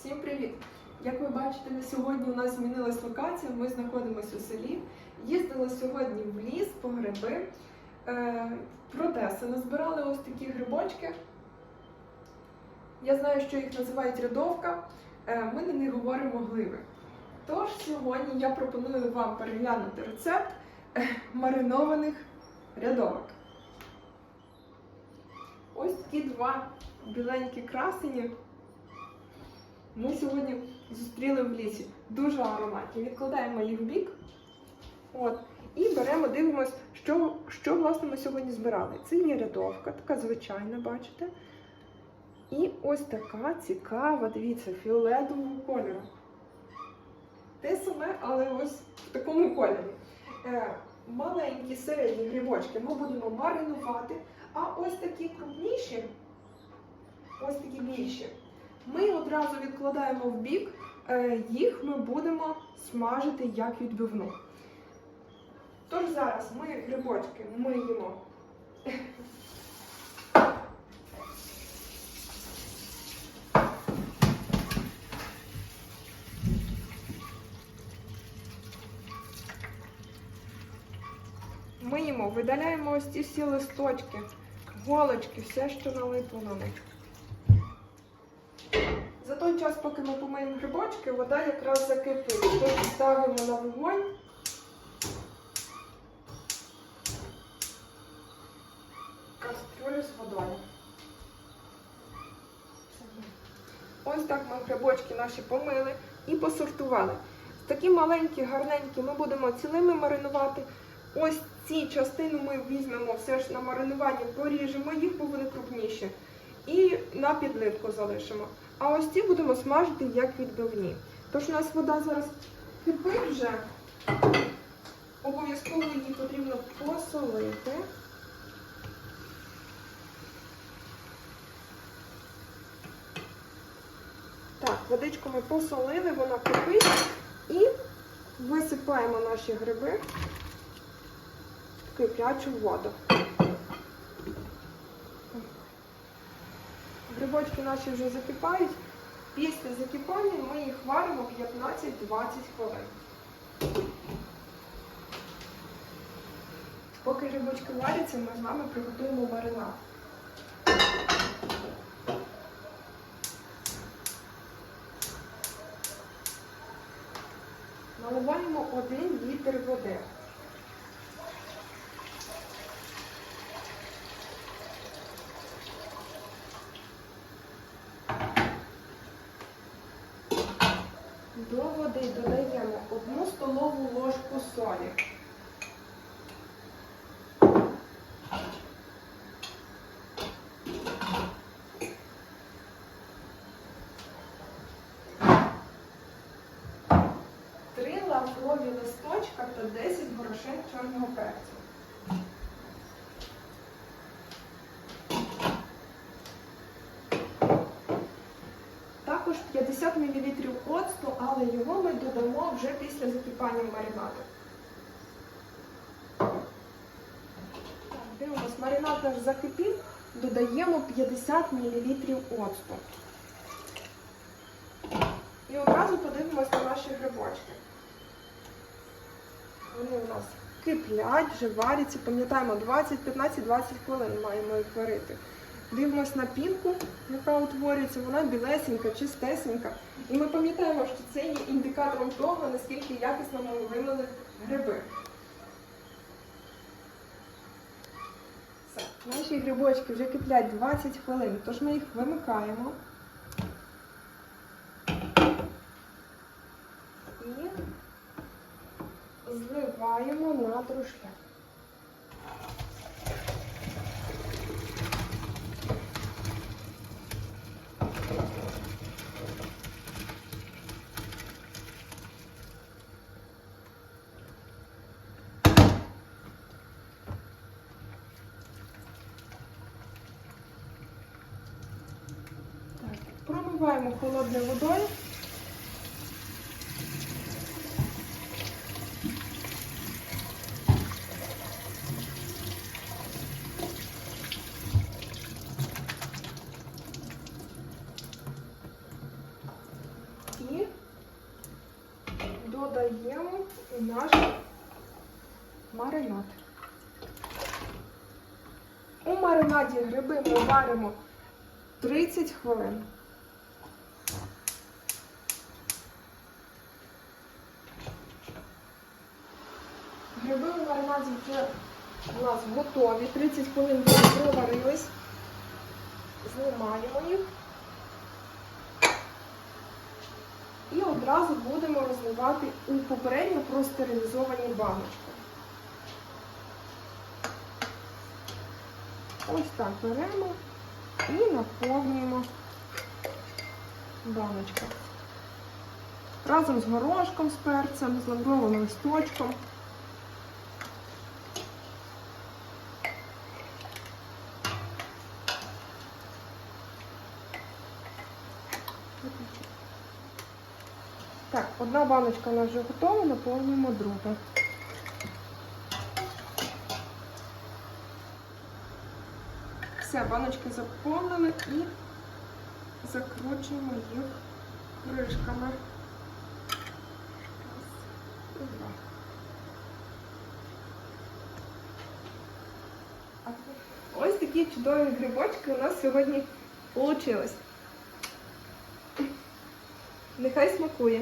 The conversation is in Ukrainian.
Всім привіт! Як ви бачите, на сьогодні у нас змінилась локація. Ми знаходимося у селі. Їздили сьогодні в ліс по гриби. Е, Протеси назбирали ось такі грибочки. Я знаю, що їх називають рядовка. Е, Ми на них говоримо гливи. Тож сьогодні я пропоную вам переглянути рецепт е, маринованих рядовок. Ось такі два біленькі красені ми сьогодні зустріли в лісі. Дуже ароматні. Відкладаємо їх в бік. От. І беремо, дивимось, що, що власне ми сьогодні збирали. Це є рядовка, така звичайна, бачите. І ось така цікава, дивіться, фіолетового кольору. Те саме, але ось в такому кольорі. Е, маленькі середні грибочки ми будемо маринувати, а ось такі крупніші, ось такі більші, одразу відкладаємо в бік, е, їх ми будемо смажити як відбивну. Тож зараз ми грибочки миємо. Миємо, видаляємо ось ці всі листочки, голочки, все, що налипло на них. Той час, поки ми помиємо грибочки, вода якраз закипить. Тож ставимо на вогонь. Кастрюлю з водою. Ось так ми грибочки наші помили і посортували. Такі маленькі, гарненькі ми будемо цілими маринувати. Ось ці частини ми візьмемо все ж на маринування, поріжемо їх, бо вони крупніші. І на підливку залишимо. А ось ці будемо смажити як відбивні. Тож у нас вода зараз кипить вже. Обов'язково її потрібно посолити. Так, водичку ми посолили, вона кипить. І висипаємо наші гриби в киплячу воду. Грибочки наші вже закипають. Після закипання ми їх варимо 15-20 хвилин. Поки грибочки варяться, ми з вами приготуємо маринад. Наливаємо 1 літр води. До води додаємо 1 столову ложку солі. Три лаврові листочка та 10 горошин чорного перцю. Також 50 мл оцту, але його ми додамо вже після закипання маринаду. Дивимось, маринад наш закипів, додаємо 50 мл оцту. І одразу подивимось на наші грибочки. Вони у нас киплять, вже варяться. Пам'ятаємо, 20-15-20 хвилин маємо їх варити. Дивимось на пінку, яка утворюється, вона білесенька, чистесенька. І ми пам'ятаємо, що це є індикатором того, наскільки якісно ми вимили гриби. Все. Наші грибочки вже киплять 20 хвилин, тож ми їх вимикаємо. І зливаємо на дружки. Так, Промиваємо холодною водою. у наш маринад. У маринаді гриби ми варимо 30 хвилин. Гриби у маринаді вже у нас готові. 30 хвилин проварились. Знімаємо їх. І одразу будемо розливати у попередньо простерилізовані баночки. Ось так беремо і наповнюємо баночку. Разом з горошком, з перцем, з лавровим листочком. Так, одна баночка у нас вже готова, наповнюємо другу. Все, баночки заповнили і закручуємо їх кришками. Раз, два. Ось такі чудові грибочки у нас сьогодні вийшли. Нехай смакує.